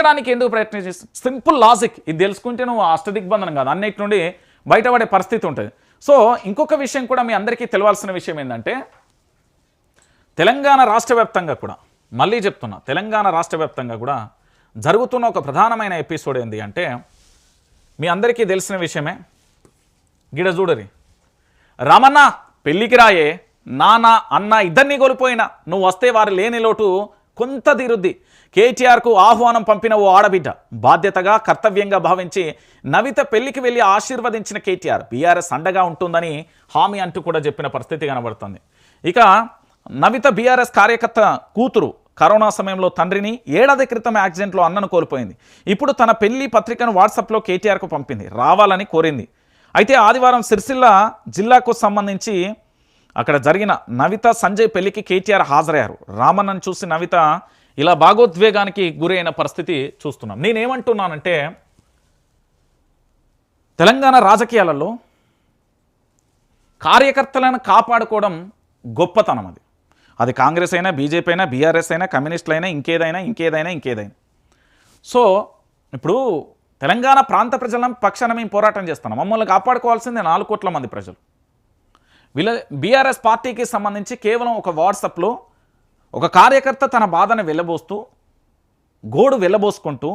చేయడానికి ఎందుకు ప్రయత్నం చేస్తుంది సింపుల్ లాజిక్. ఇది తెలుసుకుంటే నువ్వు అష్టదిగ్బంధనం కాదు. అన్నిటి నుండి బయటపడే పరిస్థితి ఉంటుంది. సో ఇంకొక విషయం కూడా మీ అందరికీ తెలవాల్సిన విషయం ఏంటంటే తెలంగాణ రాష్ట్ర వ్యాప్తంగా కూడా మళ్ళీ చెప్తున్నా తెలంగాణ రాష్ట్ర వ్యాప్తంగా కూడా జరుగుతున్న ఒక ప్రధానమైన ఎపిసోడ్ ఏంటి అంటే మీ అందరికీ తెలిసిన విషయమే. గిడ చూడరి. రామన్న పెళ్ళికి రాయే నానా అన్న ఇద్దరిని కోల్పోయినా నువ్వు వస్తే వారు లేని లోటు కొంత తీరుద్ది కేటీఆర్కు ఆహ్వానం పంపిన ఓ ఆడబిడ్డ. బాధ్యతగా కర్తవ్యంగా భావించి నవిత పెళ్ళికి వెళ్ళి ఆశీర్వదించిన కేటీఆర్. బీఆర్ఎస్ అండగా ఉంటుందని హామీ అంటూ కూడా చెప్పిన పరిస్థితి కనబడుతుంది. ఇక నవిత బీఆర్ఎస్ కార్యకర్త కూతురు కరోనా సమయంలో తండ్రిని ఏడాది క్రితం యాక్సిడెంట్లో అన్నను కోల్పోయింది. ఇప్పుడు తన పెళ్ళి పత్రికను వాట్సాప్లో కేటీఆర్కు పంపింది. రావాలని కోరింది. అయితే ఆదివారం సిరిసిల్ల జిల్లాకు సంబంధించి అక్కడ జరిగిన నవిత సంజయ్ పెళ్ళికి కేటీఆర్ హాజరయ్యారు. రామన్నను చూసి నవిత ఇలా భాగోద్వేగానికి గురైన పరిస్థితి చూస్తున్నాం. నేనేమంటున్నానంటే తెలంగాణ రాజకీయాలలో కార్యకర్తలను కాపాడుకోవడం గొప్పతనం అది. అది కాంగ్రెస్ అయినా బీజేపీ అయినా బీఆర్ఎస్ అయినా కమ్యూనిస్టులు అయినా ఇంకేదైనా ఇంకేదైనా ఇంకేదైనా. సో ఇప్పుడు తెలంగాణ ప్రాంత ప్రజల పక్షాన మేము పోరాటం చేస్తున్నాం. మమ్మల్ని కాపాడుకోవాల్సిందే నాలుగు కోట్ల మంది ప్రజలు. వీళ్ళ బీఆర్ఎస్ పార్టీకి సంబంధించి కేవలం ఒక వాట్సాప్లో ఒక కార్యకర్త తన బాధను వెళ్ళబోస్తూ గోడు వెళ్ళబోసుకుంటూ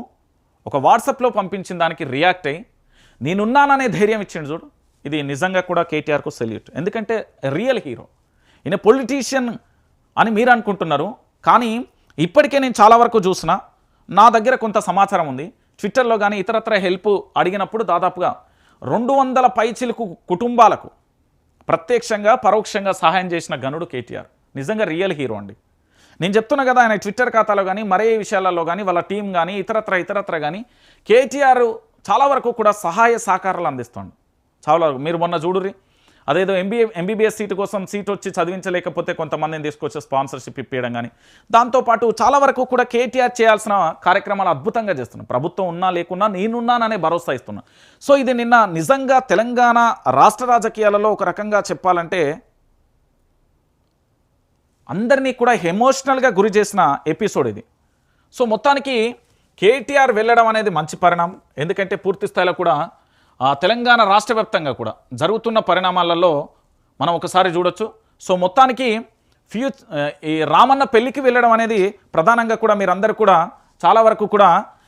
ఒక వాట్సాప్లో పంపించిన దానికి రియాక్ట్ అయ్యి నేనున్నాననే ధైర్యం ఇచ్చిండు చూడు. ఇది నిజంగా కూడా కేటీఆర్కు సెల్యూట్. ఎందుకంటే రియల్ హీరో. ఈయన పొలిటీషియన్ అని మీరు అనుకుంటున్నారు. కానీ ఇప్పటికే నేను చాలా వరకు చూసిన నా దగ్గర కొంత సమాచారం ఉంది. ట్విట్టర్లో కానీ ఇతరత్ర హెల్ప్ అడిగినప్పుడు దాదాపుగా రెండు వందల పైచిలకు కుటుంబాలకు ప్రత్యక్షంగా పరోక్షంగా సహాయం చేసిన గనుడు కేటీఆర్. నిజంగా రియల్ హీరో అండి. నేను చెప్తున్నా కదా ఆయన ట్విట్టర్ ఖాతాలో కానీ మరే విషయాలలో కానీ వాళ్ళ టీం కానీ ఇతరత్ర ఇతరత్ర కానీ కేటీఆర్ చాలా వరకు కూడా సహాయ సహకారాలు అందిస్తుంది. చాలా వరకు. మీరు మొన్న చూడుర్రి అదేదో ఎంబీఏ ఎంబీబీఎస్ సీటు కోసం సీట్ వచ్చి చదివించలేకపోతే కొంతమందిని తీసుకొచ్చి స్పాన్సర్షిప్ ఇప్పించడం కానీ దాంతోపాటు చాలా వరకు కూడా కేటీఆర్ చేయాల్సిన కార్యక్రమాలు అద్భుతంగా చేస్తున్నాం ప్రభుత్వం ఉన్నా లేకున్నా నేనున్నాననే భరోసా ఇస్తున్నా. సో ఇది నిన్న నిజంగా తెలంగాణ రాష్ట్ర రాజకీయాలలో ఒక రకంగా చెప్పాలంటే అందరినీ కూడా ఎమోషనల్గా గురి చేసిన ఎపిసోడ్ ఇది. సో మొత్తానికి కేటీఆర్ వెళ్ళడం అనేది మంచి పరిణామం. ఎందుకంటే పూర్తి స్థాయిలో కూడా తెలంగాణ రాష్ట్ర వ్యాప్తంగా కూడా జరుగుతున్న పరిణామాలలో మనం ఒకసారి చూడొచ్చు. సో మొత్తానికి ఫ్యూ ఈ రామన్న పెళ్ళికి వెళ్ళడం అనేది ప్రధానంగా కూడా మీరందరూ కూడా చాలా వరకు కూడా